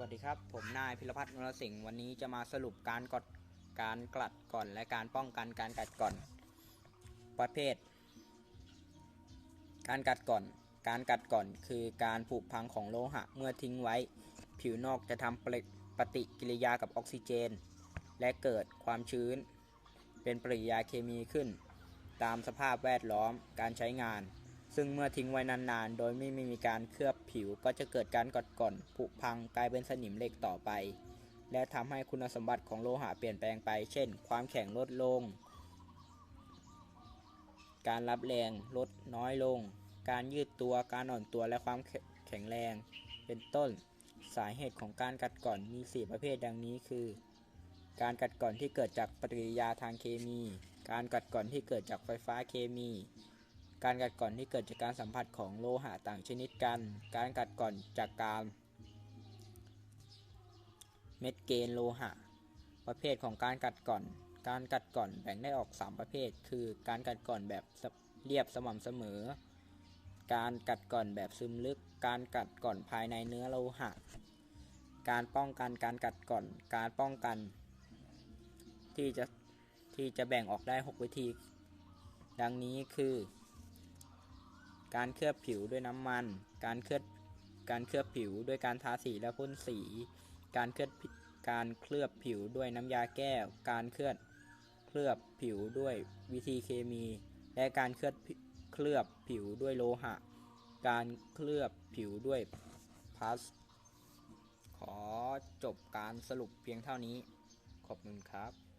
วัสดีครับ ผมนายพิรพัฒน์นรสิงห์วันนี้จะมาสรุปการกดการกลัดก่อนและการป้องกันการกัดก่อน ประเภท การกัดก่อน การกัดก่อนคือการผุพังของโลหะเมื่อทิ้งไว้ ผิวนอกจะทำปฏิปฏิกิริยากับออกซิเจน และเกิดความชื้น เป็นปฏิกิริยาเคมีขึ้น ตามสภาพแวดล้อมการใช้งาน ซึ่งเมื่อทิ้งไว้นานๆ โดยไม่มีการเคลือบผิวก็จะเกิดการกัดก่อนผุพังกลายเป็นสนิมเหล็กต่อไป และทำให้คุณสมบัติของโลหะเปลี่ยนแปลงไป เช่น ความแข็งลดลง การรับแรงลดน้อยลง การยืดตัวการอ่อนตัวและความแข็งแรง เป็นต้น สาเหตุของการกัดก่อนมี 4 ประเภทดังนี้คือ การกัดก่อนที่เกิดจากปฏิกิริยาทางเคมี การกัดก่อนที่เกิดจากไฟฟ้าเคมี การกัดก่อนที่เกิดจากการสัมผัสของโลหะต่างชนิดกัน การกัดก่อนจากการเม็ดเกนโลหะ ประเภทของการกัดก่อน การกัดก่อนแบ่งได้ออก 3 ประเภท คือการกัดก่อนแบบเรียบสม่ำเสมอ การกัดก่อนแบบซึมลึก การกัดก่อนภายในเนื้อโลหะ การป้องกันการกัดก่อน การป้องกัน ที่จะที่จะแบ่งออกได้ 6 วิธี ดังนี้คือ การเคลือบผิวด้วยน้ำมัน การเคลือบการเคลือบผิวด้วยการทาสีและพ่นสี การเคลือบการเคลือบผิวด้วยน้ำยาแก้ว การเคลือบเคลือบผิวด้วยวิธีเคมี และการเคลือบเคลือบผิวด้วยโลหะ การเคลือบผิวด้วยพลาสขอจบการสรุปเพียงเท่านี้ ขอบคุณครับ